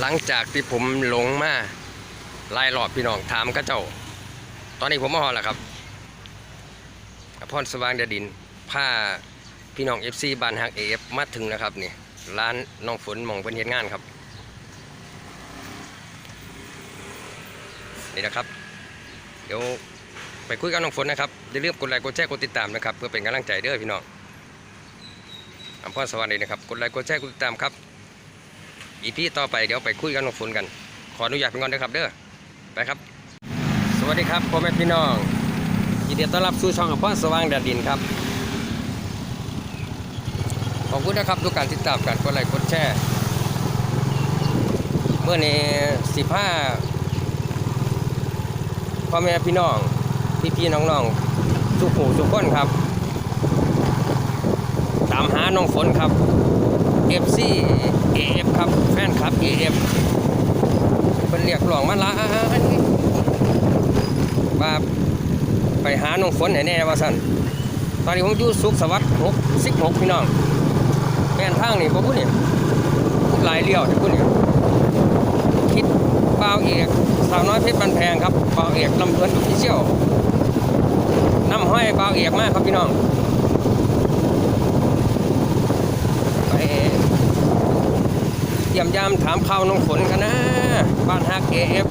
หลังจากที่ผมหลงมาไล่รอบพี่น้องถามก็เจ้า ตอนนี้ผมมาฮอแล้วครับพรสว่างเดดินผ้าพี่น้อง FC บ้านฮักเอฟมาถึงนะครับนี่ร้านน้องฝนมองเพิ่นเฮ็ดงานครับ นี่นะครับ เดี๋ยวไปคุยกับน้องฝนนะครับอย่าลืมกดไลค์กดแชร์กดติดตามนะครับ เพื่อเป็นกำลังใจเด้อพี่น้องอำพรสวัสดีนะครับกดไลค์กดแชร์กดติดตามครับ อีพีต่อไปเดี๋ยวไปคุยกับน้องฝนกัน ขออนุญาตเป็นก่อนนะครับ เด้อไปครับ สวัสดีครับพ่อแม่พี่น้องยินดีต้อนรับสู่ช่องขอำพรสว่างแดดดินครับขอบคุณนะครับทุกการติดตามการกดไลค์กดแชร์เมื่อในสิบห้าพ่อแม่พี่น้องพี่พี่น้องน้องๆทุกผู้ทุกคนครับ ตามหาน้องฝนครับ FC AF ครับแฟนคลับ AF เป็นเรียกร้องมาหลายว่าไปหาน้องฝนให้แน่ว่าสั่นตอนนี้ผมอยู่สุขสวัสดิ์6 16พี่น้องแม่นทางนี่บ่พูดนี่หลายเลี้ยวที่พูดนี่คิดเปล่าเอกสาวน้อยเพชรบันแพงครับเปล่าเอกลำเพลินออฟฟิเชียลน้ำห้อยเปล่าเอกมากครับพี่น้องไป เยี่ยมยามถามข่าวน้องฝนกันนะ บ้านฮักเอฟ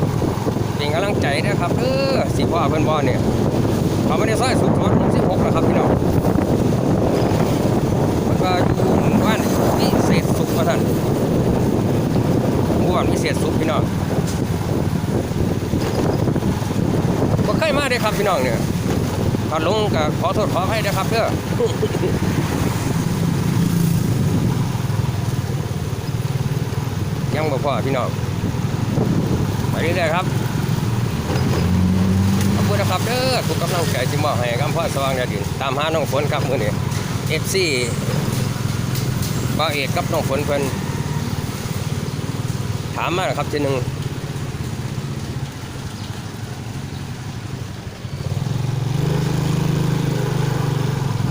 เป็นกำลังใจนะครับเออสิพ่อเพื่อนบอลเนี่ยเขาไม่ได้ซอยสุดทนสิบหกนะครับพี่น้องมันก็อยู่หมู่บ้านพิเศษสุขมาท่านม่วนพิเศษสุขพี่น้องบ่เคยมาเลยครับพี่น้องเนี่ยตอนลงก็ขอโทษขออภัยนะครับเด้อ ยังบ่พอพี่น้องไปเรื่อยๆครับขอบคุณนะครับเด้อทุกกำลังใจที่มอบให้กำพ่อสว่างแดดดินตามหาน้องฝนครับมื้อนี้ FC บ่าวเอกกับน้องฝนเพิ่นถามมาครับทีหนึ่ง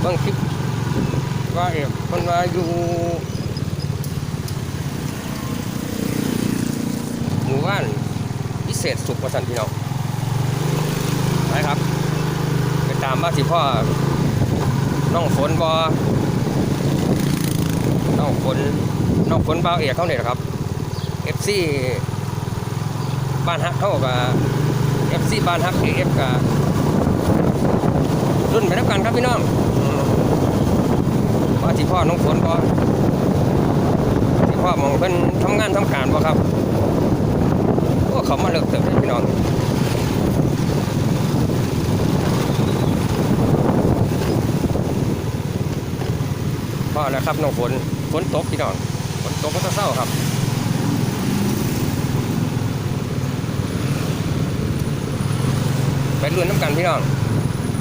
บางคลิปว่าเอกคนว่าอยู่ หมู่บ้านพิเศษสุขประสันพี่น้องไปครับ ไปตามมาสิพ่อน้องฝนบอน้องฝนน้องฝนบ่าเอียกเขาเนี่ยครับเอฟซีบ้านฮักเข้ากับเอฟซีบ้านฮักเอฟกับรุ่นไปนับกันครับพี่น้องอืมว่าที่พ่อน้องฝนบ่ที่พ่อมองเป็นทำงานทำการบ่ครับ เขามาเลิกเติบพี่น้องพ่อแล้วครับน้องฝนฝนตกพี่น้องฝนตกก็จะเศร้าครับไปรุ่นน้ำกันพี่น้อง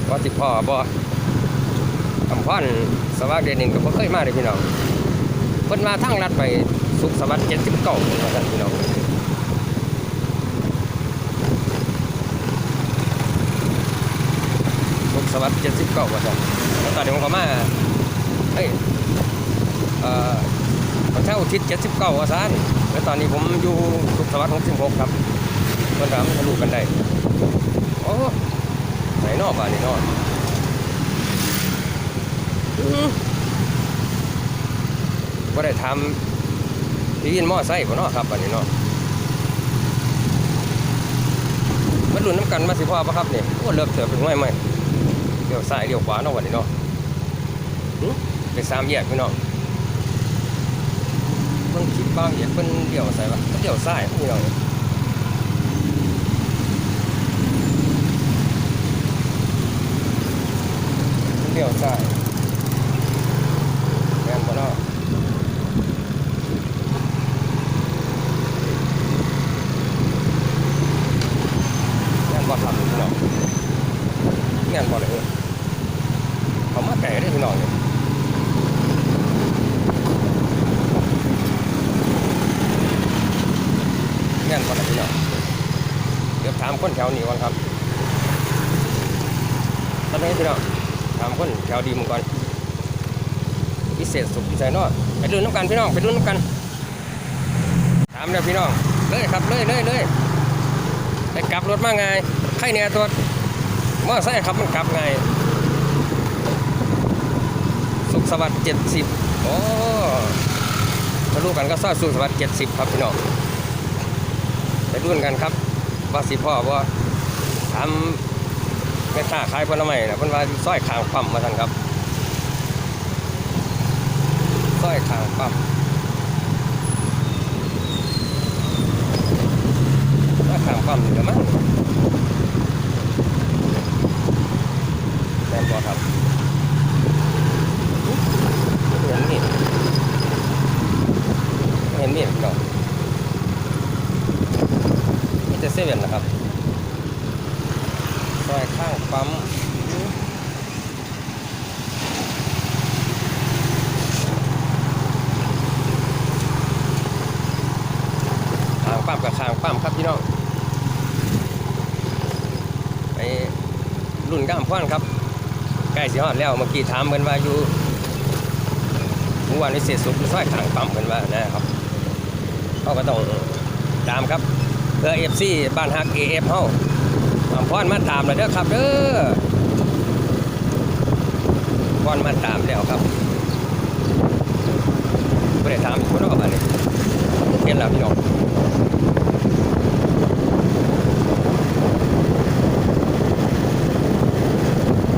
ว่าสิพ่อบ่คำพ่อนสวัสดิ์เดนินก็บ่เคยมาเลยพี่น้องเพิ่นมาทางลัดไปสุขสวัสดิ์เจ็ดสิบเก้าว่าซั่นพี่น้อง สวัสดิ์เจ็ดสิบเก้าว่าซั่นแล้วตอนนี้ผมก็มาเฮ้ยเอ่อประชาอุทิศเจ็ดสิบเก้าว่าซั่นแล้วตอนนี้ผมอยู่สุขสวัสดิ์หกสิบหกครับเพิ่นถามทะลุกันได้โอ้ไหนนอกอะนี่นอกว่าได้ทำที่ยินมอไซค์บ่เนาะครับอันนี้เนาะมันรุ่นน้ำกันมาสิพ่อปะครับนี่โอ้เลิกเถื่อเป็นไม่ไม่เลี้ยวซ้ายเลี้ยวขวาเนาะวันนี้เนาะหึเป็นสาม แยกพี่น้องเพิ่งคิดบ้างอยากเพิ่นเลี้ยวใส่ปะเพิ่นเลี้ยวซ้ายพี่น้อง เลี้ยวซ้ายแม่นบ่เนาะแม่นบ่ครับพี่น้องแม่นบ่เลยเออเขามาไก่ได้อพี่น้องเนี่ยแม่นบ่ล่ะพี่น้องเดี๋ยวถามคนแถวนี้ก่อนครับ ตอนนี้พี่น้องถามคนแถวดีมึงก่อนพิเศษสุขพิเศษเนาะไปรุ่นน้ำกันพี่น้องไปรุ่นน้ำกันถามเด้อพี่น้องเลยครับเลยเลยเลยไปกลับรถมาไงใครเนี่ยตัวมอไซค์ครับมันกลับไงสุขสวัสดิ์เจ็ดสิบโอ้มาลูกกันก็ซอยสุขสวัสดิ์เจ็ดสิบครับพี่น้องไปรุ่นกันครับว่าสิพ่อว่าทำ ไม่ค่าขายผลไม้นะเพิ่นว่าซอยขางปั๊มมาท่านครับซอยขางปั๊มซอยขางปั๊มนี่ก็มั้งแม่นบ่ครับอุ๊ยเห็นมีดเห็นมีดพี่น้องมีแต่เซเว่นนะครับซอยข้างปั๊มข้างปั๊มกับข้างปั๊มครับพี่น้อง ไป รุ่นก้ามพ่อนครับใกล้สิฮอดแล้วเมื่อกี้ถามเพิ่นว่าอยู่เมื่อวานนี้เสียสุขอยู่ซอยขางปั๊มเพิ่นว่านะครับเขาก็ต้องตามครับเพื่อ FC บ้านฮัก AF เฮาอำพรมาตามแล้วเด้อครับเด้อพรมาตามแล้วครับบ่ได้ถามคนนาะบัดนี้เห็นแล้วพี่น้อง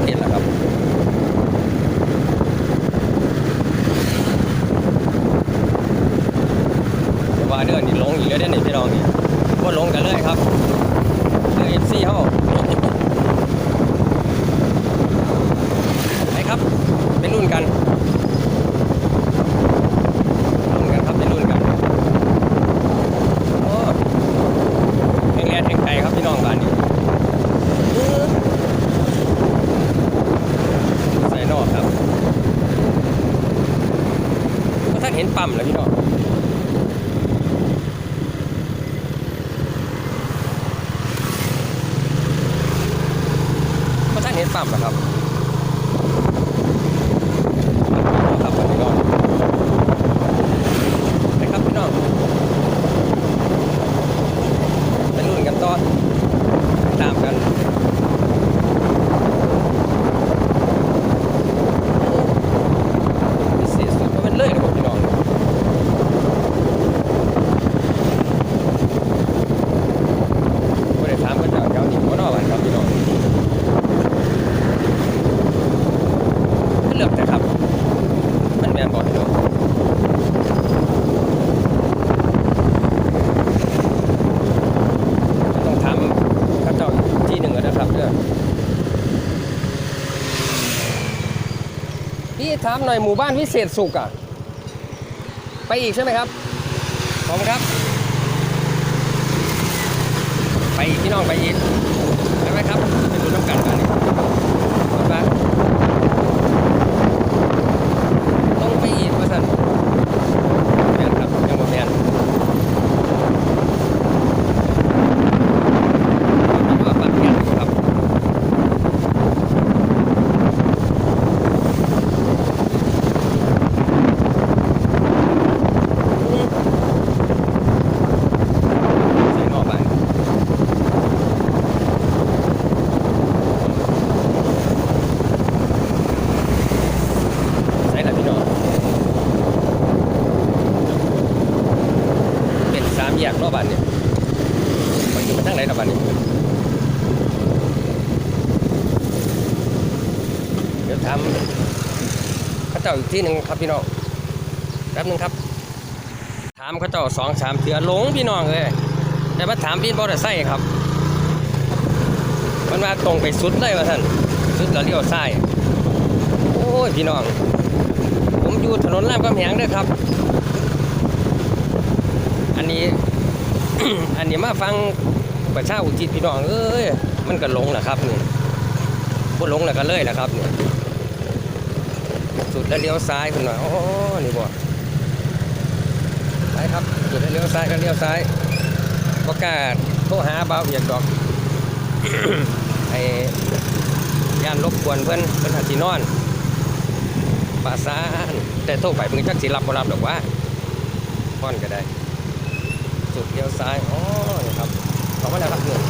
เห็นแล้วครับว่าเดือนนี่ลงอีกแล้วเด้อนี่พี่น้องนี่ก็ลงกันเลยครับเดือเอฟซีเฮาไปครับเป็นรุ่น กันรุ่นกันครับเป็นรุ่นกันโอ้แข่งแรงแข่งไกลครับพี่น้องบ้านนี้ใส่นอกครับก็ท่านเห็นปั๊มแล้วพี่น้องก็ท่านเห็นปั๊มแล้วครับครับพี่น้องไปครับพี่น้องไปรุ่นกันต่อตามกัน พิเศษสุดเพราะมันเลยนะครับพี่น้องไม่ได้ถามก็จะเจ้าหนิก็นอกกันครับพี่น้องมันเลือกแต่ครับ มันแมนบอกพี่น้องต้องถามข้าเจ้าอีกที่หนึ่งแล้วนะครับเด้อ พี่ถามหน่อยหมู่บ้านวิเศษสุขอะ ไปอีกใช่ไหมครับขอบคุณครับ ไปอีกพี่น้องไปอีกได้ไหมครับไปดูน้ำกันกันนี่ขอบคุณครับต้องไปอีกว่าสันแมนครับยังบ่แมนว่าปัดแมนอยู่ครับ ใส่นอกไปใส่ละพี่น้องเป็นสามแยกรอบบ้านเนี่ยมันอยู่มาทางไหนรอบบ้านนี้เดี๋ยวทำข้า เจ้าอีกที่หนึ่งครับพี่น้องแป๊บนึงครับ ถามเขาเจ้าสองสามเถื่อหลงพี่น้องเลยแต่มาถามพี่บอร์ไซค์ครับมันมาตรงไปสุดเลยว่าท่านสุดแล้วเลี้ยวซ้ายโอ้ยพี่น้อง ผมอยู่ถนนรามคำแหงด้อครับ อันนี้อันนี้มาฟังประชาอุทิศพี่น้องเอ้ยมันก็หลงแหละครับนี่บ่หลงแล้วก็เลยแหละครับนี่ สุดแล้วเลี้ยวซ้ายคุณว่าอ๋อนี่บ่ไปครับจุดให้วเลี้ยวซ้ายก็เลี้ยวซ้ายประกาศโทรหาเบาเวียกดอกไอ้ย่านรบกวนเพื่อนเพื่อนหัดสีนอนปาซานแต่โทรไปมึงจักสิรับบ่รับดอกว่าพ่อนก็ได้ สุดเลี้ยวซ้ายอ๋อนี่ครับขามาแล้วครับเนี่ย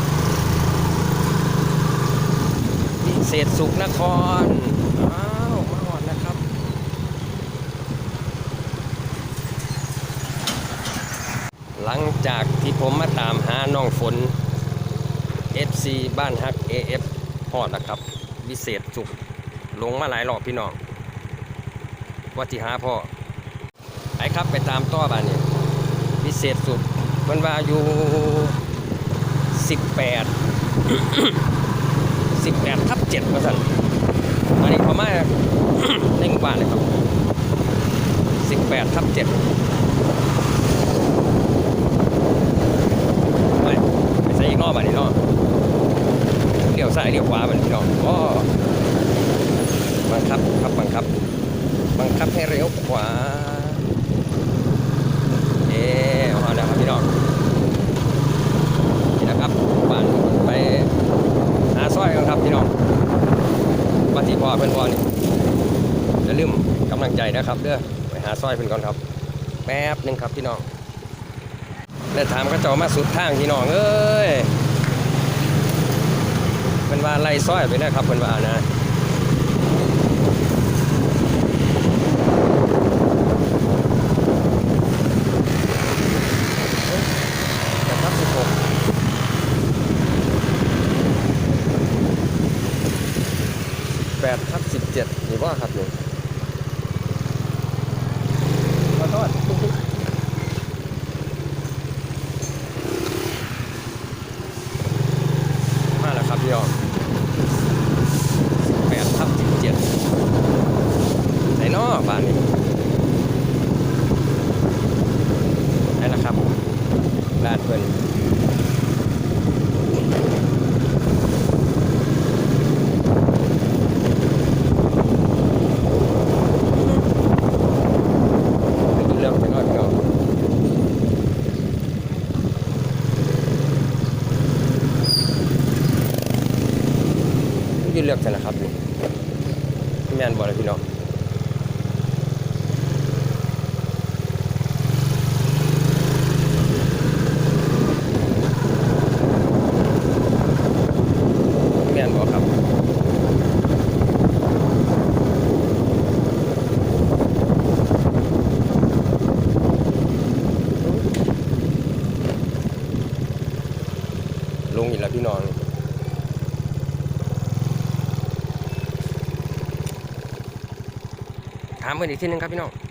พิเศษสุขนครอ้าวมาหอดนะครับ หลังจากที่ผมมาตามหาน้องฝน FC บ้านฮัก AF ฮอดนะครับ วิเศษสุขลงมาหลายรอบพี่น้องว่าที่หาพ่อไอ้ครับไปตามต่อบ้านนี่วิเศษสุขมันว่าอยู่18 18ทับ7ว่าสั่นอันนี้เขามาในหมู่บ้านเลยครับ18ทับ7ไปไปใส่อีกรอบบ้านนี้เนาะเลี้ยวซ้ายเลี้ยวขวาบ้านพี่น้องก็บังคับครับบังคับ บังคับให้เลี้ยวขวาเอ๊ะมาแล้วครับพี่น้องนี่นะครับบ้านไปหาซอยกันครับพี่น้องมาที่พอเพื่อนพอนี่อย่าลืมกำลังใจนะครับเด้อไปหาซอยเพื่อนก่อนครับ แป๊บหนึ่งครับพี่น้อง แล้วถามก็เจ้ามาสุดทางพี่น้องเอ้ยเป็นว่าไล่ซอยไปนะครับเป็นว่านะ แต่ทับสิบหกแปดทับสิบเจ็ดนี่ว่าครับนี่ขอโทษมาแล้วครับพี่ยอมแปดทับสิบเจ็ดไหนเนาะบ้านนี้ได้แล้วครับลาดเพิ่น เรื่องไปก่อนก็ยืน เลือกใช่นะครับนี่แม่นบ่เลยพี่น้องแม่นบ่ครับลงอีกแล้วพี่น้อง ถามกันอีกทีนึงครับพี่น้อง